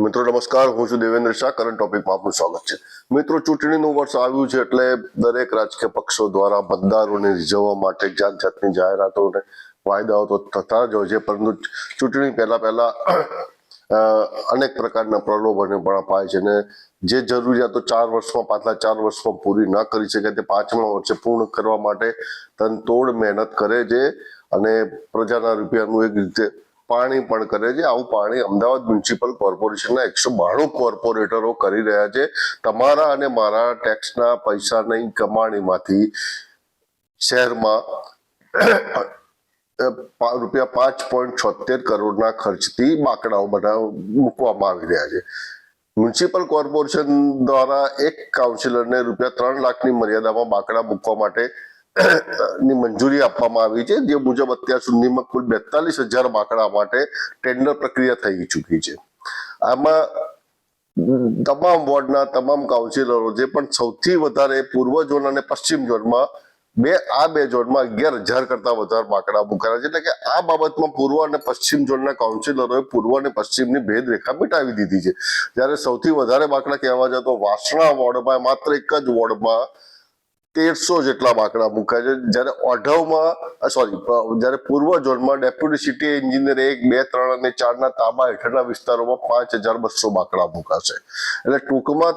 મિત્રો, નમસ્કાર. હું છું દેવેન્દ્ર શાહ. કરંટ ટોપિકમાં આપનું સ્વાગત છે. મિત્રો, ચૂંટણીનું વર્ષ આવ્યું છે એટલે દરેક રાજકીય પક્ષો દ્વારા મતદારોને રીઝવવા માટે જાત જાતની જાહેરાતો અને વાયદાઓ તો થતા જ હોય છે, પરંતુ ચૂંટણી પહેલા પહેલા અનેક પ્રકારના પ્રલોભનો પણ અપાય છે અને જે જરૂરિયાતો ચાર વર્ષમાં, પાછલા ચાર વર્ષમાં પૂરી ન કરી શકે તે પાંચમા વર્ષે પૂર્ણ કરવા માટે તનતોડ મહેનત કરે છે અને પ્રજાના રૂપિયાનું એક રીતે પાણી પણ કરે છે. આવું પાણી અમદાવાદ મ્યુનિસિપલ કોર્પોરેશનના એકસો બાણું કોર્પોરેટરો કરી રહ્યા છે. તમારા અને મારા ટેક્સના પૈસાની કમાણીમાંથી શહેરમાં રૂપિયા પાંચ પોઈન્ટ છોતેર કરોડના ખર્ચથી બાકડાઓ બનાવ મૂકવામાં આવી રહ્યા છે. મ્યુનિસિપલ કોર્પોરેશન દ્વારા એક કાઉન્સિલરને રૂપિયા ત્રણ લાખની મર્યાદામાં બાકડા મૂકવા માટે ની મંજૂરી આપવામાં આવી છે. જે મુજબ અત્યાર સુધીમાં કુલ બેતાલીસ હજાર બાકડા માટે ટેન્ડર પ્રક્રિયા થઈ ચૂકી છે. આમાં તમામ વોર્ડના તમામ કાઉન્સિલરો, જે પણ સૌથી વધારે પૂર્વ ઝોન અને પશ્ચિમ ઝોનમાં બે, આ બે ઝોનમાં અગિયાર હજાર કરતા વધારે બાકડા મુકાયા છે. એટલે કે આ બાબતમાં પૂર્વ અને પશ્ચિમ ઝોનના કાઉન્સિલરોએ પૂર્વ અને પશ્ચિમની ભેદરેખા મિટાવી દીધી છે. જ્યારે સૌથી વધારે બાકડા કહેવા જાય તો વાસણા વોર્ડમાં, માત્ર એક જ વોર્ડમાં તેરસો જેટલા બાંકડા મુકાય છે. જ્યારે ઓઢવમાં સોરી જ્યારે પૂર્વ ઝોનમાં ડેપ્યુટી સિટી એન્જિનિયર એક, બે, ત્રણ અને ચારના તાબા હેઠળના વિસ્તારોમાં પાંચ હજાર બસો બાંકડા મુકાશે. એટલે ટૂંકમાં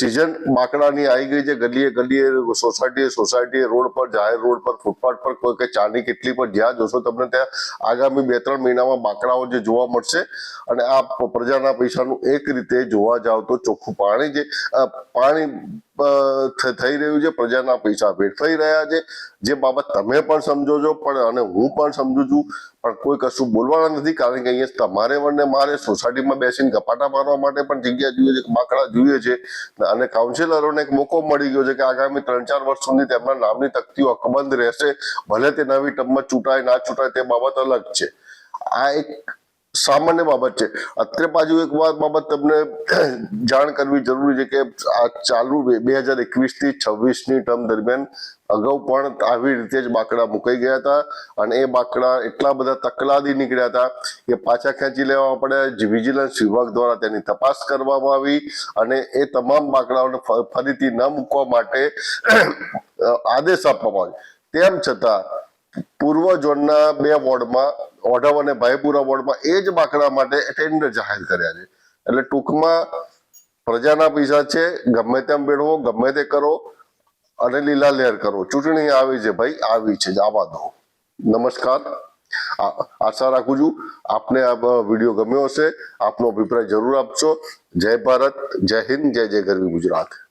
સિઝન બાંકડાની આવી ગઈ છે. ગલીએ ગલીએ, સોસાયટીએ સોસાયટીએ, રોડ પર, જાહેર રોડ પર, ફૂટપાથ પર કોઈ કે ચાની કેટલી પર જ્યાં જોશો તમને ત્યાં આગામી બે ત્રણ મહિનામાં બાંકડાઓ જે જોવા મળશે. અને આ પ્રજાના પૈસાનું એક રીતે જોવા જાવ તો ચોખ્ખું પાણી જે પાણી થઈ રહ્યું છે, પ્રજાના પૈસા વેડફાઈ રહ્યા છે. જે બાબત તમે પણ સમજો છો, પણ અને હું પણ સમજુ છું, પણ કોઈ કશું બોલવાના નથી, કારણ કે અહીંયા તમારે અને મારે સોસાયટીમાં બેસીને ગપાટા મારવા માટે પણ જગ્યા જોઈએ છે, બાકડા જોઈએ છે. અને કાઉન્સિલરોને એક મોકો મળી ગયો છે કે આગામી ત્રણ ચાર વર્ષ સુધી તેમના નામની તકતીઓ અકબંધ રહેશે, ભલે તે નવી ટર્મમાં ચૂંટાય, ના ચૂંટાય, તે બાબત અલગ છે. આ એક સામાન્ય બાબત છે. અત્રે પાછું એક વાત બાબત તમને જાણ કરવી જરૂરી છે કે આ ચાલુ બે હજાર એકવીસથી છવ્વીસની ટર્મ દરમિયાન અગાઉ પણ આવી રીતે જ બાકડા મુકાઈ ગયા હતા અને એ બાકડા એટલા બધા તકલાદી નીકળ્યા હતા કે પાછા ખેંચી લેવા પડે વિજિલન્સ વિભાગ દ્વારા તેની તપાસ કરવામાં આવી અને એ તમામ બાકડાઓને ફરીથી ન મૂકવા માટે આદેશ આપવામાં આવ્યો. તેમ છતાં પૂર્વ ઝોનના બે વોર્ડમાં ઓઢવ અને ભાઈપુરા વોર્ડમાં એ જ બાકડા માટે ટેન્ડર જાહેર કર્યા છે. એટલે ટૂંકમાં પ્રજાના પૈસા છે, ગમે તેમ મેળવો ગમે તે કરો અને લીલા લહેર કરો. ચૂંટણી આવી છે ભાઈ, આવી છે આવા દો. નમસ્કાર. આશા રાખું છું આપને આ વીડિયો ગમ્યો હશે. આપનો અભિપ્રાય જરૂર આપશો. જય ભારત, જય હિન્દ, જય જય ગરવી ગુજરાત.